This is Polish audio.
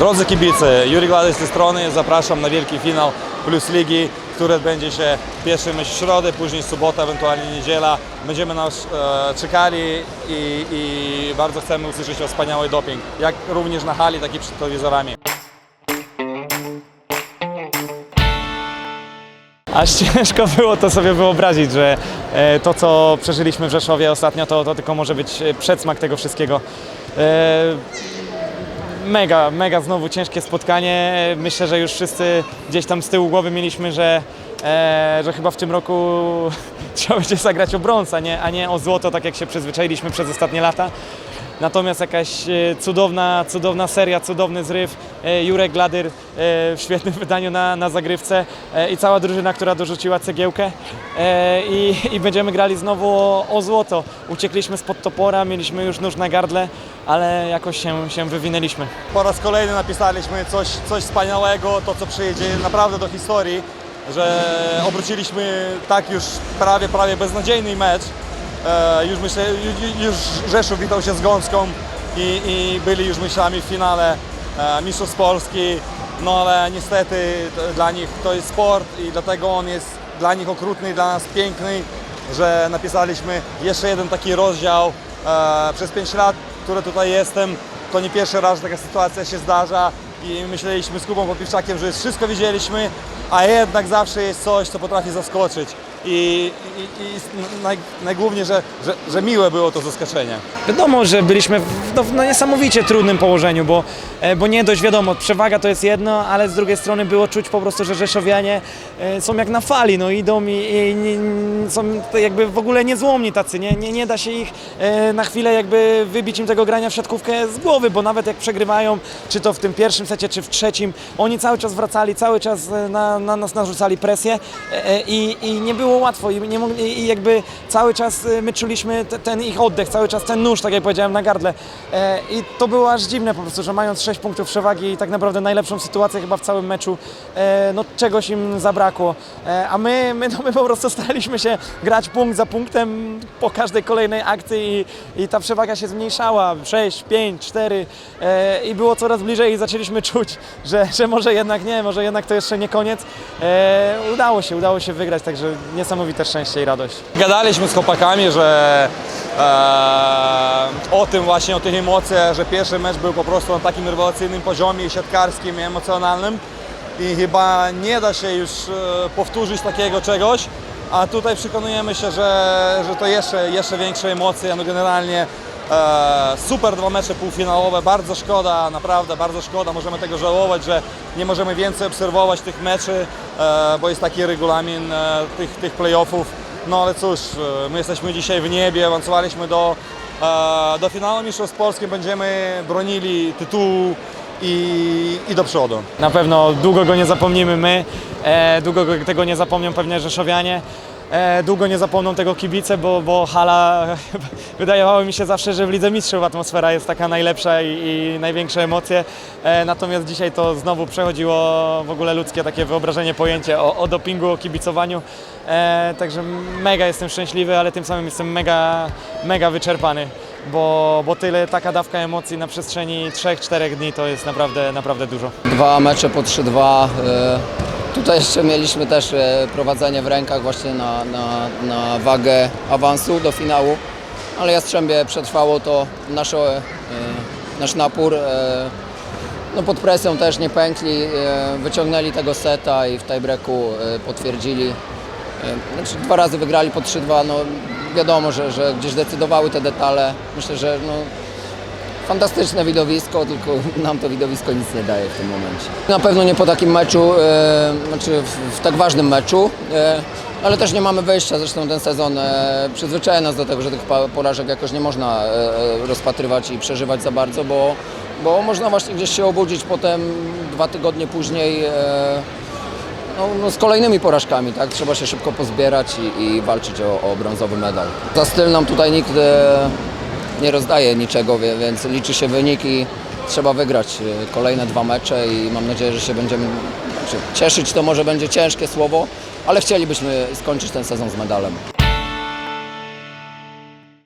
Drodzy kibice, Juri Glady z tej strony, zapraszam na wielki finał Plus Ligi, który odbędzie się pierwszy w środę, później sobota, ewentualnie niedziela. Będziemy nas e, czekali i, i bardzo chcemy usłyszeć o wspaniały doping, jak również na hali, tak i przed telewizorami. Aż ciężko było to sobie wyobrazić, że e, to, co przeżyliśmy w Rzeszowie ostatnio, to, to tylko może być e, przedsmak tego wszystkiego. Mega, mega znowu ciężkie spotkanie. Myślę, że już wszyscy gdzieś tam z tyłu głowy mieliśmy, że, e, że chyba w tym roku trzeba będzie zagrać o brąz, a nie, a nie o złoto, tak jak się przyzwyczailiśmy przez ostatnie lata. Natomiast jakaś e, cudowna, cudowna seria, cudowny zryw. E, Jurek Gladyr e, w świetnym wydaniu na, na zagrywce i cała drużyna, która dorzuciła cegiełkę. I, I będziemy grali znowu o, o złoto. Uciekliśmy spod topora, mieliśmy już nóż na gardle, ale jakoś się, się wywinęliśmy. Po raz kolejny napisaliśmy coś, coś wspaniałego, to co przyjdzie naprawdę do historii, że obróciliśmy tak już prawie, prawie beznadziejny mecz. E, już myślę, ju- już Rzeszów witał się z Gąską i, i byli już myślami w finale e, Mistrzostw Polski, no ale niestety dla nich to jest sport i dlatego on jest dla nich okrutny, dla nas piękny, że napisaliśmy jeszcze jeden taki rozdział e, przez 5 lat, które tutaj jestem. To nie pierwszy raz, że taka sytuacja się zdarza i myśleliśmy z Kubą Popiwczakiem, że już wszystko widzieliśmy, a jednak zawsze jest coś, co potrafi zaskoczyć. I, i, i naj, najgłówniej, że, że, że miłe było to zaskoczenie. Wiadomo, że byliśmy w no, no niesamowicie trudnym położeniu, bo, e, bo nie dość wiadomo, przewaga to jest jedno, ale z drugiej strony było czuć po prostu, że Rzeszowianie e, są jak na fali, no idą i, i są jakby w ogóle niezłomni tacy, nie, nie, nie da się ich e, na chwilę jakby wybić im tego grania w siatkówkę z głowy, bo nawet jak przegrywają, czy to w tym pierwszym secie, czy w trzecim, oni cały czas wracali, cały czas na, na nas narzucali presję i, i nie było łatwo i, nie mogli, i jakby cały czas e, my czuliśmy te, ten ich oddech, cały czas ten nóż, tak jak powiedziałem, na gardle. E, i to było aż dziwne po prostu, że mając 6 punktów przewagi i tak naprawdę najlepszą sytuację chyba w całym meczu, e, no czegoś im zabrakło, E, a my, my, no, my po prostu staraliśmy się grać punkt za punktem po każdej kolejnej akcji i, i ta przewaga się zmniejszała, 6, 5, 4 e, i było coraz bliżej i zaczęliśmy czuć, że, że może jednak nie, może jednak to jeszcze nie koniec. E, udało się, udało się wygrać, także niesamowite szczęście i radość. Gadaliśmy z chłopakami, że e, o tym właśnie, o tych emocjach, że pierwszy mecz był po prostu na takim rewelacyjnym poziomie siatkarskim i emocjonalnym i chyba nie da się już e, powtórzyć takiego czegoś, a tutaj przekonujemy się, że, że to jeszcze, jeszcze większe emocje, no generalnie super dwa mecze półfinałowe, bardzo szkoda, naprawdę bardzo szkoda, możemy tego żałować, że nie możemy więcej obserwować tych meczy, e, bo jest taki regulamin e, tych, tych playoffów, no ale cóż, e, my jesteśmy dzisiaj w niebie, awansowaliśmy do, e, do finału Mistrzostw Polski, będziemy bronili tytułu i, i do przodu. Na pewno długo go nie zapomnimy my, e, długo go, tego nie zapomnią pewnie Rzeszowianie. E, długo nie zapomną tego kibice, bo, bo hala, wydawało mi się zawsze, że w Lidze Mistrzów atmosfera jest taka najlepsza i, i największe emocje. E, natomiast dzisiaj to znowu przechodziło w ogóle ludzkie takie wyobrażenie, pojęcie o, o dopingu, o kibicowaniu. E, także mega jestem szczęśliwy, ale tym samym jestem mega, mega wyczerpany, bo, bo tyle, taka dawka emocji na przestrzeni 3-4 dni to jest naprawdę, naprawdę dużo. Dwa mecze po 3-2. Tutaj jeszcze mieliśmy też e, prowadzenie w rękach właśnie na, na, na wagę awansu do finału, ale Jastrzębie przetrwało to nasze, e, nasz napór. e, No pod presją też nie pękli, wyciągnęli tego seta i w tiebreaku potwierdzili. Znaczy dwa razy wygrali po 3-2, no wiadomo, że, że gdzieś decydowały te detale. Myślę, że no, fantastyczne widowisko, tylko nam to widowisko nic nie daje w tym momencie. Na pewno nie po takim meczu, e, znaczy w, w tak ważnym meczu, e, ale też nie mamy wyjścia, zresztą ten sezon e, przyzwyczaja nas do tego, że tych porażek jakoś nie można e, e, rozpatrywać i przeżywać za bardzo, bo, bo można właśnie gdzieś się obudzić potem dwa tygodnie później e, no, no z kolejnymi porażkami, tak? Trzeba się szybko pozbierać i, i walczyć o, o brązowy medal. Za styl nam tutaj nikt e, nie rozdaje niczego, więc liczy się wynik i trzeba wygrać e, kolejne dwa mecze i mam nadzieję, że się będziemy znaczy, cieszyć, to może będzie ciężkie słowo, ale chcielibyśmy skończyć ten sezon z medalem.